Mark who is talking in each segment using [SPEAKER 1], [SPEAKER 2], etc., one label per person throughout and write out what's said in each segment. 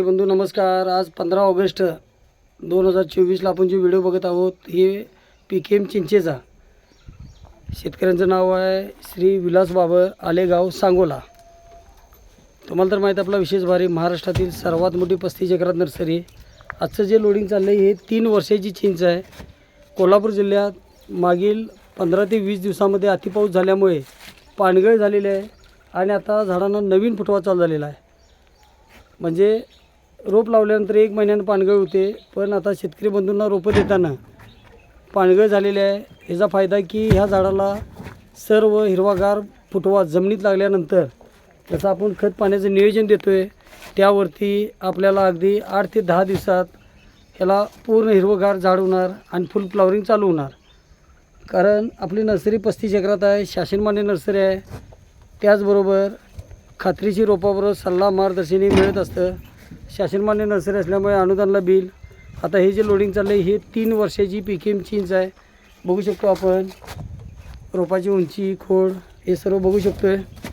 [SPEAKER 1] बंधू नमस्कार. आज पंधरा ऑगस्ट दोन हजार चोवीसला आपण जे व्हिडिओ बघत आहोत हे पी के एम चिंचेचा. शेतकऱ्यांचं नाव आहे श्री विलास बाबर आलेगाव सांगोला. तुम्हाला तर माहीत आपला विशेष भारी महाराष्ट्रातील सर्वात मोठी पस्तीस एकरात नर्सरी. आजचं जे लोडिंग चाललं आहे हे तीन वर्षाची चिंच आहे. कोल्हापूर जिल्ह्यात मागील पंधरा ते वीस दिवसामध्ये अतिपाऊस झाल्यामुळे पानगळ झालेली आहे आणि आता झाडांना नवीन फुटवा चालू झालेला आहे. म्हणजे रोप लावल्यानंतर एक महिन्यानं पानगळ होते पण आता शेतकरी बंधूंना रोपं देताना पानगळ झालेले आहे. ह्याचा फायदा की ह्या झाडाला सर्व हिरवागार फुटवा जमिनीत लागल्यानंतर त्याचं आपण खत पाण्याचं नियोजन देतो आहे त्यावरती आपल्याला अगदी आठ ते दहा दिवसात ह्याला पूर्ण हिरवगार झाड होणार आणि फुल फ्लॉवरिंग चालू होणार. कारण आपली नर्सरी पस्तीस एकरात आहे शासनमान्य नर्सरी आहे. त्याचबरोबर खात्रीची रोपाबरोबर सल्ला मार्गदर्शनही मिळत असतं. शासनमान्य नर्सरी असल्यामुळे अनुदानला बिल. आता हे जे लोडिंग चाललं आहे हे तीन वर्षाची पी के एम आहे. बघू शकतो आपण. रोपाची उंची खोड हे सर्व बघू शकतो आहे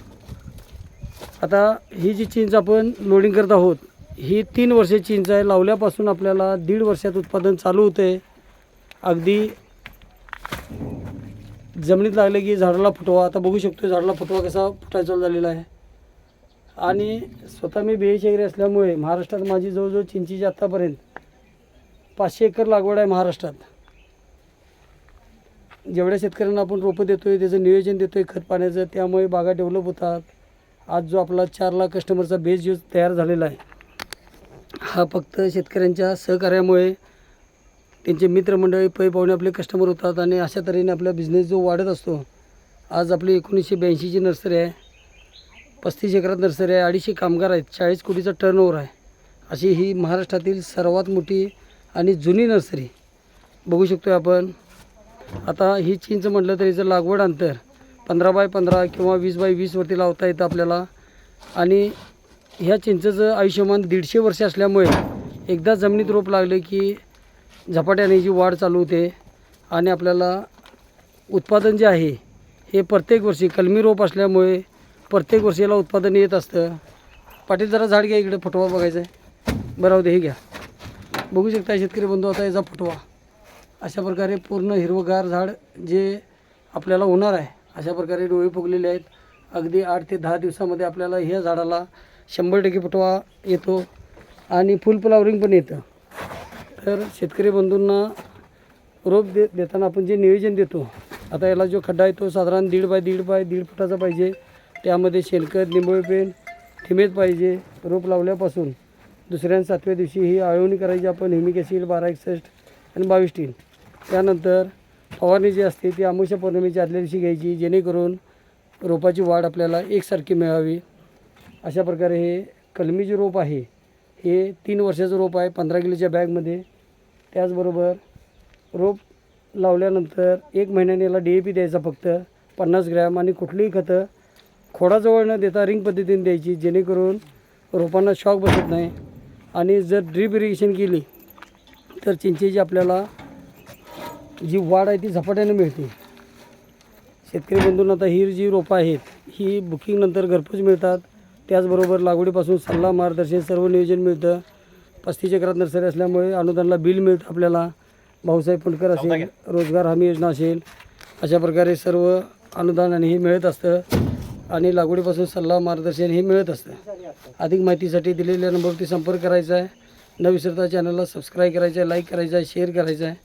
[SPEAKER 1] आता ही जी चिंच आपण लोडिंग करत आहोत ही तीन वर्षे चिंच आहे. लावल्यापासून आपल्याला दीड वर्षात उत्पादन चालू होतं आहे अगदी जमिनीत लागले की झाडाला फुटवा. आता बघू शकतो झाडाला फुटवा कसा फुटायचा चालू झालेला आहे. आणि स्वतः मी बेळशेगरी असल्यामुळे महाराष्ट्रात माझी जवळजवळ चिंचीची आत्तापर्यंत पाचशे एकर लागवड आहे महाराष्ट्रात. जेवढ्या शेतकऱ्यांना आपण रोपं देतो आहे त्याचं नियोजन देतो आहे खत पाण्याचं त्यामुळे बागा डेव्हलप होतात. आज जो आपला चार लाख कस्टमरचा बेस जो तयार झालेला आहे हा फक्त शेतकऱ्यांच्या सहकार्यामुळे त्यांचे मित्रमंडळी पै पाहुणे आपले कस्टमर होतात आणि अशा तऱ्हेने आपला बिझनेस जो वाढत असतो आज आपली एकोणीसशे ब्याऐंशीची नर्सरी आहे. पस्तीस एकरात नर्सरी आहे अडीचशे कामगार आहेत चाळीस कोटीचा टर्नओव्हर आहे. अशी ही महाराष्ट्रातील सर्वात मोठी आणि जुनी नर्सरी. बघू शकतो आपण. आता ही चिंच म्हटलं तर हिचं लागवड अंतर पंधरा बाय पंधरा किंवा वीस बाय वीसवरती लावता येतं आपल्याला. आणि ह्या चिंचेचं आयुष्यमान दीडशे वर्ष असल्यामुळे एकदा जमिनीत रोप लागले की झपाट्याने जी वाढ चालू होते आणि आपल्याला उत्पादन जे आहे हे प्रत्येक वर्षी कलमी रोप असल्यामुळे प्रत्येक वर्षीला उत्पादन येत असतं. पाटील जरा झाड घ्या इकडे फुटवा बघायचा आहे. बरं होते हे घ्या. बघू शकता शेतकरी बंधू आता याचा फुटवा. अशा प्रकारे पूर्ण हिरवगार झाड जे आपल्याला होणार आहे अशा प्रकारे डोळे फुगलेले आहेत. अगदी आठ ते दहा दिवसामध्ये आपल्याला ह्या झाडाला शंभर टक्के फुटवा येतो आणि फुल फ्लावरिंग पण येतं. तर शेतकरी बंधूंना रोप दे देताना आपण जे नियोजन देतो आता याला जो खड्डा आहे तो साधारण दीड बाय दीड बाय दीड फुटाचा पाहिजे. त्यामध्ये शेणखत निंबोळी पेन ठिमेत पाहिजे रोप लावल्यापासून दुसऱ्या सातव्या दिवशी ही आळवणी करायची आपण हिमिक ॲसिड बारा एकसष्ट आणि बावीस टीन. त्यानंतर फवारणी जी असते ती अमावस्या पौर्णिमेच्या आदल्या दिवशी घ्यायची जेणेकरून रोपाची वाढ आपल्याला एकसारखी मिळावी. अशा प्रकारे हे कलमी जे रोप आहे हे तीन वर्षाचं रोप आहे पंधरा किलोच्या बॅगमध्ये. त्याचबरोबर रोप लावल्यानंतर एक महिन्याने याला डी ए पी द्यायचा फक्त पन्नास ग्रॅम आणि कुठलीही खतं खोडाजवळ न देता रिंग पद्धतीने द्यायची जेणेकरून रोपांना शॉक बसत नाही. आणि जर ड्रीप इरिगेशन केली तर चिंचेची आपल्याला जी वाढ आहे ती झपाट्याने मिळते. शेतकरी बंधूंना आता ही जी रोपं आहेत ही बुकिंगनंतर घरपोच मिळतात. त्याचबरोबर लागवडीपासून सल्ला मार्गदर्शन सर्व नियोजन मिळतं. पस्तीस एकरात नर्सरी असल्यामुळे अनुदानला बिल मिळतं आपल्याला. भाऊसाहेब फुंडकर असेल रोजगार हमी योजना असेल अशा प्रकारे सर्व अनुदान आणि हे मिळत असतं. आणि लागवडीपासून सल्ला मार्गदर्शन हे मिळत असतं. अधिक माहितीसाठी दिलेल्या नंबरवरती संपर्क करायचा आहे. न विसरता चॅनलला सबस्क्राईब करायचं आहे लाईक करायचं आहे शेअर करायचं आहे.